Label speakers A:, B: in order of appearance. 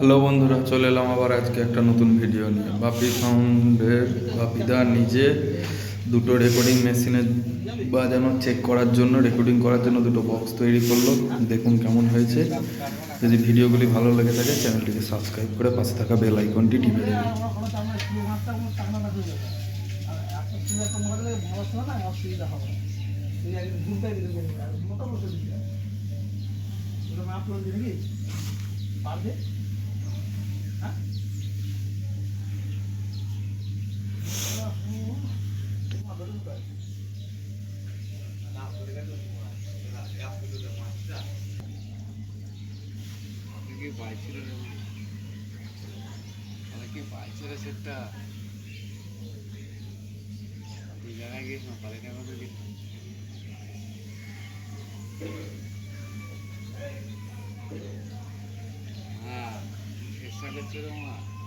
A: Hello বন্ধুরা, চলে এলাম আবার আজকে একটা নতুন ভিডিও নিয়ে। বাপি সাউন্ডের বাপিদা নিজে দুটো রেকর্ডিং মেশিনে বাজানো চেক করার জন্য রেকর্ডিং করার জন্য দুটো বক্স তৈরি করল। দেখুন কেমন হয়েছে। যদি ভিডিওগুলি ভালো লেগে থাকে চ্যানেলটিকে সাবস্ক্রাইব করে পাশে থাকা বেল আইকনটি টিপে দেবেন।
B: কি পাইছিল রে কি পাইছিল সেটা দুই জায়গায় গিয়েছিলাম পালে টাকা তো গেছিলাম হ্যাঁ চেষ্টা করছিল আমার।